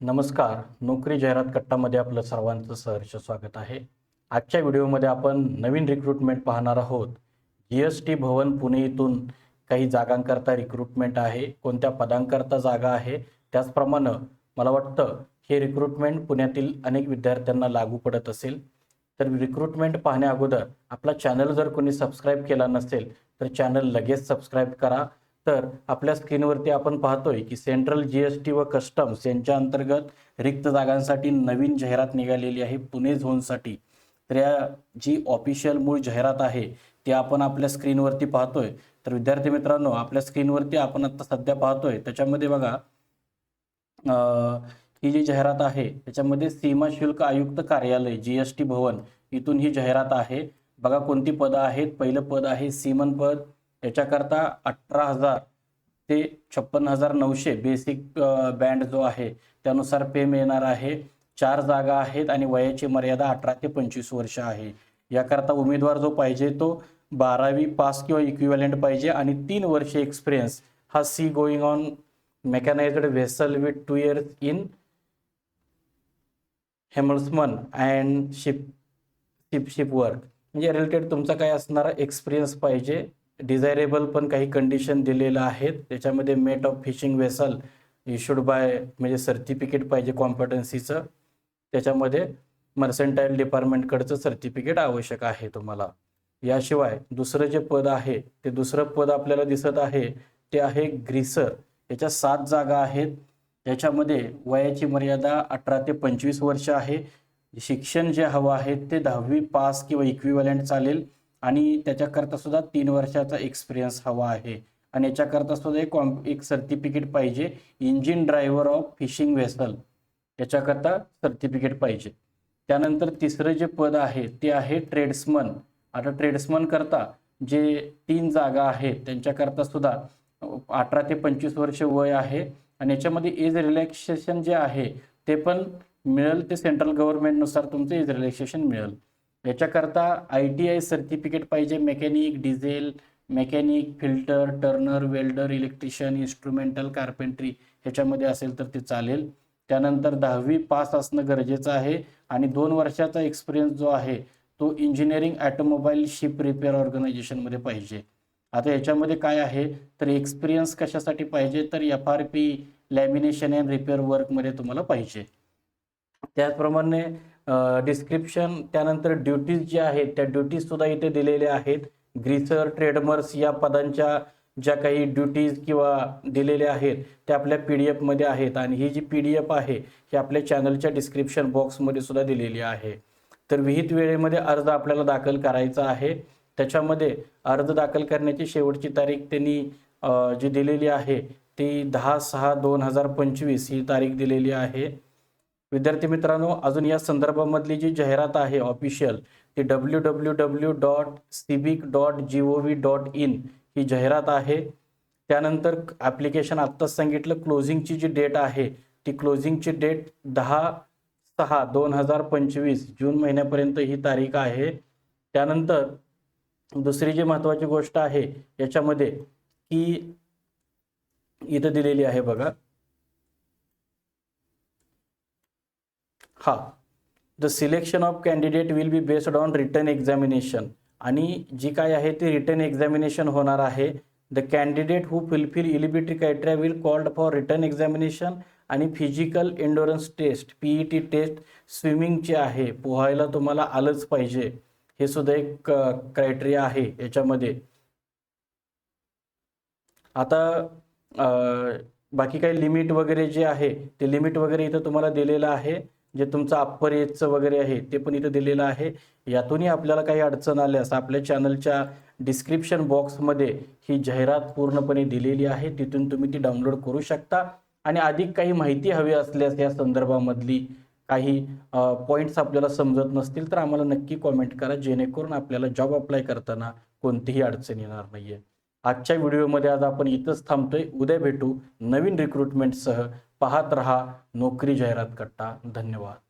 नमस्कार. नोकरी जाहिरात कट्टामध्ये आपलं सर्वांचं सहर्ष स्वागत आहे. आजच्या व्हिडिओमध्ये आपण नवीन रिक्रुटमेंट पाहणार आहोत. जी एस टी भवन पुणे इथून काही जागांकरता रिक्रुटमेंट आहे. कोणत्या पदांकरता जागा आहे? त्याचप्रमाणे मला वाटतं हे रिक्रुटमेंट पुण्यातील अनेक विद्यार्थ्यांना लागू पडत असेल. तर रिक्रुटमेंट पाहण्या अगोदर आपला चॅनल जर कोणी सबस्क्राईब केला नसेल तर चॅनल लगेच सबस्क्राईब करा. तर आपल्या स्क्रीनवरती आपण पाहतोय की सेंट्रल जी एस टी व कस्टम्स यांच्या अंतर्गत रिक्त जागांसाठी नवीन जाहिरात निघालेली आहे पुणे झोनसाठी. तर या जी ऑफिशियल मूळ जाहिरात आहे ती आपण आपल्या स्क्रीनवरती पाहतोय. तर विद्यार्थी मित्रांनो आपल्या स्क्रीनवरती आपण आता सध्या पाहतोय त्याच्यामध्ये बघा ही जी जाहिरात आहे त्याच्यामध्ये सीमा शुल्क आयुक्त कार्यालय जी एस टी भवन इथून ही जाहिरात आहे. बघा कोणती पदं आहेत. पहिलं पद आहे सीमन पद याच्याकरता अठरा हजार ते छप्पन्न हजार नऊशे बेसिक बँड जो आहे त्यानुसार पे मिळणार आहे. चार जागा आहेत आणि वयाची मर्यादा अठरा ते पंचवीस वर्ष आहे. याकरता उमेदवार जो पाहिजे तो बारावी पास किंवा इक्विवलेंट पाहिजे आणि तीन वर्ष एक्सपिरियन्स हा sea going on mechanized vessel with two years in helmsman and ship ship ship work म्हणजे रिलेटेड तुमचा काय असणारा? एक्सपिरियन्स पाहिजे. डिझायरेबल पण काही कंडिशन दिलेलं आहेत. त्याच्यामध्ये mate of fishing vessel issued by म्हणजे सर्टिफिकेट पाहिजे कॉम्पिटन्सीचं त्याच्यामध्ये मर्सेंटाईल डिपार्टमेंटकडचं सर्टिफिकेट आवश्यक आहे तुम्हाला. याशिवाय दुसरं जे पद आहे ते दुसरं पद आपल्याला दिसत आहे ते आहे ग्रीसर याच्या सात जागा आहेत. त्याच्यामध्ये वयाची मर्यादा अठरा ते पंचवीस वर्ष आहे. शिक्षण जे हवं आहे ते दहावी पास किंवा इक्विव्हॅलेंट चालेल. आणि त्याच्याकरता सुद्धा तीन वर्षाचा एक्सपिरियन्स हवा आहे. आणि याच्याकरता सुद्धा एक कॉम एक सर्टिफिकेट पाहिजे. Engine driver of fishing vessel याच्याकरता certificate पाहिजे. त्यानंतर तिसरं जे पद आहे ते आहे ट्रेड्समन आता ट्रेड्समन करता जे तीन जागा आहेत त्यांच्याकरता सुद्धा अठरा ते पंचवीस वर्ष वय आहे. आणि याच्यामध्ये एज रिलॅक्सेशन जे आहे ते पण मिळेल ते सेंट्रल गव्हर्नमेंटनुसार तुमचं एज रिलॅक्सेशन मिळेल. याच्याकरता आय टी आय सर्टिफिकेट पाहिजे. Mechanic diesel mechanic filter turner welder electrician instrumental carpentry ह्याच्यामध्ये असेल तर ते चालेल. त्यानंतर दहावी पास असणं गरजेचं आहे. आणि दोन वर्षाचा एक्सपिरियन्स जो आहे तो इंजिनिअरिंग ॲटोमोबाईल शिप रिपेअर ऑर्गनायझेशनमध्ये पाहिजे. आता याच्यामध्ये काय आहे? तर एक्सपिरियन्स कशासाठी पाहिजे? तर F R P lamination and repair वर्कमध्ये तुम्हाला पाहिजे. त्याचप्रमाणे डिस्क्रिप्शन त्यानंतर ड्युटीज ज्या आहेत त्या ड्युटीज सुद्धा इथे दिलेल्या आहेत. ग्रीसर ट्रेडमर्स या पदांच्या ज्या काही ड्युटीज किंवा दिलेल्या आहेत त्या आपल्या पी डी एफमध्ये आहेत. आणि ही जी पी डी एफ आहे ही आपल्या चॅनलच्या डिस्क्रिप्शन बॉक्समध्ये सुद्धा दिलेली आहे. तर विहित वेळेमध्ये अर्ज आपल्याला दाखल करायचा आहे. त्याच्यामध्ये अर्ज दाखल करण्याची शेवटची तारीख त्यांनी जी दिलेली आहे ती दहा सहा दोन हजार पंचवीस ही तारीख दिलेली आहे. विद्यार्थी मित्रांनो अजून या संदर्भामधली जी जाहिरात आहे ऑफिशियल ती W W W dot सिबिक dot G O V dot in ही जाहिरात आहे. त्यानंतर ॲप्लिकेशन आत्ताच सांगितलं क्लोजिंगची जी डेट आहे ती क्लोजिंगची डेट दहा सहा दोन हजार पंचवीस जून महिन्यापर्यंत ही तारीख आहे. त्यानंतर दुसरी जी महत्त्वाची गोष्ट आहे याच्यामध्ये की इथं दिलेली आहे बघा. हा. The selection of candidate will be based on written examination आणि जी काय आहे ती रिटर्न एक्झामिनेशन होणार आहे. The candidate who fulfil eligibility criteria will called for written examination आणि physical endurance test PE T test स्विमिंगची आहे. पोहायला तुम्हाला आलंच पाहिजे. हे सुद्धा एक क्रायटेरिया आहे याच्यामध्ये. आता बाकी काही लिमिट वगैरे जे आहे ते लिमिट वगैरे इथं तुम्हाला दिलेलं आहे. जे तुमचं अप्पर एजचं वगैरे आहे ते पण इथं दिलेलं आहे. यातूनही आपल्याला काही अडचण आल्यास आपल्या चॅनलच्या डिस्क्रिप्शन बॉक्समध्ये ही जाहिरात पूर्णपणे दिलेली आहे. तिथून तुम्ही ती डाउनलोड करू शकता. आणि अधिक काही माहिती हवी असल्यास या संदर्भामधली काही पॉईंट्स आपल्याला समजत नसतील तर आम्हाला नक्की कॉमेंट करा. जेणेकरून आपल्याला जॉब अप्लाय करताना कोणतीही अडचण येणार नाहीये. आजच्या व्हिडिओमध्ये आज आपण इथंच थांबतोय. उद्या भेटू नवीन रिक्रुटमेंटसह पाहत रहा. नोकरी जाहिरात कट्टा धन्यवाद.